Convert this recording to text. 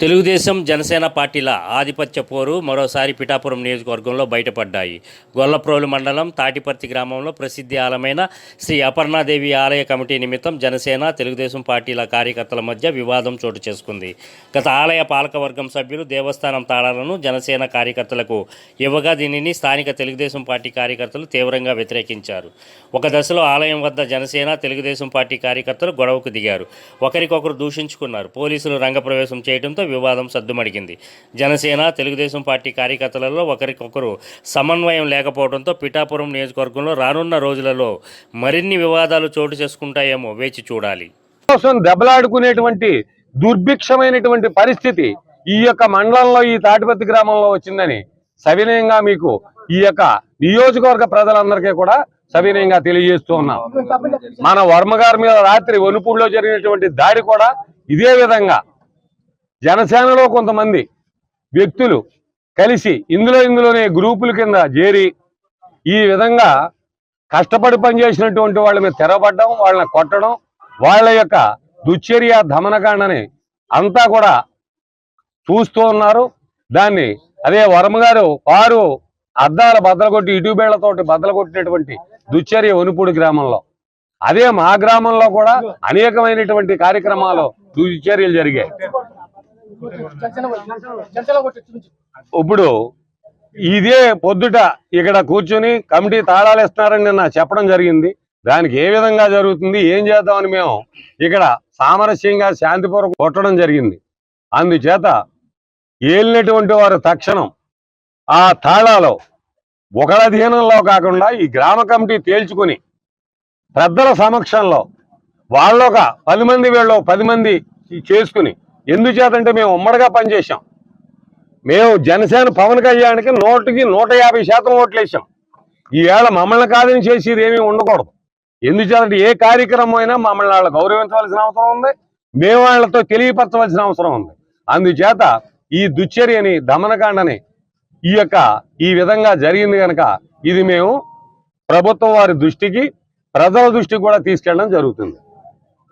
తెలుగుదేశం జనసేన పార్టీల ఆధిపత్య పోరు మరోసారి పిఠాపురం నియోజకవర్గంలో బయటపడ్డాయి. గొల్లప్రోలు మండలం తాటిపర్తి గ్రామంలో ప్రసిద్ధి ఆలమైన శ్రీ అపర్ణాదేవి ఆలయ కమిటీ నిమిత్తం జనసేన తెలుగుదేశం పార్టీల కార్యకర్తల మధ్య వివాదం చోటు చేసుకుంది. గత ఆలయ పాలకవర్గం సభ్యులు దేవస్థానం తాళాలను జనసేన కార్యకర్తలకు ఇవ్వగా దీనిని స్థానిక తెలుగుదేశం పార్టీ కార్యకర్తలు తీవ్రంగా వ్యతిరేకించారు. ఒక దశలో ఆలయం వద్ద జనసేన తెలుగుదేశం పార్టీ కార్యకర్తలు గొడవకు దిగారు. ఒకరికొకరు దూషించుకున్నారు. పోలీసులు రంగప్రవేశం చేయడంతో వివాదం సద్దుమడిగింది. జనసేన తెలుగుదేశం పార్టీ కార్యకర్తలలో ఒకరికొకరు సమన్వయం లేకపోవడంతో పిఠాపురం నియోజకవర్గంలో రానున్న రోజులలో మరిన్ని వివాదాలు చోటు చేసుకుంటాయేమో వేచి చూడాలి. కోసం దెబ్బలాడుకునేటువంటి దుర్భిక్షమైనటువంటి పరిస్థితి ఈ యొక్క మండలంలో ఈ తాటిపత్తి గ్రామంలో వచ్చిందని సవినయంగా మీకు ఈ యొక్క నియోజకవర్గ ప్రజలందరికీ కూడా సవినయంగా తెలియజేస్తూ ఉన్నాం. మన వర్మగారి మీద రాత్రి వనుపూడిలో జరిగినటువంటి దాడి కూడా ఇదే విధంగా జనసేనలో కొంతమంది వ్యక్తులు కలిసి ఇందులో ఇందులోనే గ్రూపుల కింద చేరి ఈ విధంగా కష్టపడి పనిచేసినటువంటి వాళ్ళ మీద తెరబడ్డం వాళ్ళని కొట్టడం వాళ్ళ యొక్క దుశ్చర్య దమనకాండని అంతా కూడా చూస్తూ ఉన్నారు. దాన్ని అదే వర్మ గారు వారు అద్దాల బద్దలగొట్టి ఇటుబేళ్ళతోటి బద్దలగొట్టినటువంటి దుశ్చర్య వనుపూడి గ్రామంలో. అదే మా గ్రామంలో కూడా అనేకమైనటువంటి కార్యక్రమాలు దుశ్చర్యలు జరిగాయి. ఇప్పుడు ఇదే పొద్దుట ఇక్కడ కూర్చుని కమిటీ తాళాలు ఇస్తున్నారని నిన్న చెప్పడం జరిగింది. దానికి ఏ విధంగా జరుగుతుంది? ఏం చేద్దామని మేము ఇక్కడ సామరస్యంగా శాంతిపూర్వకం కొట్టడం జరిగింది. అందుచేత ఏలినటువంటి వారు తక్షణం ఆ తాళాలు ఒకళ్ళ అధీనంలో కాకుండా ఈ గ్రామ కమిటీ తేల్చుకుని పెద్దల సమక్షంలో వాళ్ళొక పది మంది వీళ్ళు పది మంది చేసుకుని ఎందుచేతంటే మేము ఉమ్మడిగా పనిచేసాం మేము జనసేన పవన్ కళ్యాణ్కి నూటికి నూట యాభై శాతం ఓట్లు వేసాం ఈవేళ మమ్మల్ని కాదని చేసేది ఏమీ ఉండకూడదు. ఎందుచేతంటే ఏ కార్యక్రమం అయినా మమ్మల్ని వాళ్ళు గౌరవించవలసిన అవసరం ఉంది. మేము వాళ్ళతో తెలియపరచవలసిన అవసరం ఉంది. అందుచేత ఈ దుశ్చర్యని దమనకాండని ఈ యొక్క ఈ విధంగా జరిగింది కనుక ఇది మేము ప్రభుత్వం వారి దృష్టికి ప్రజల దృష్టికి కూడా తీసుకెళ్ళడం జరుగుతుంది.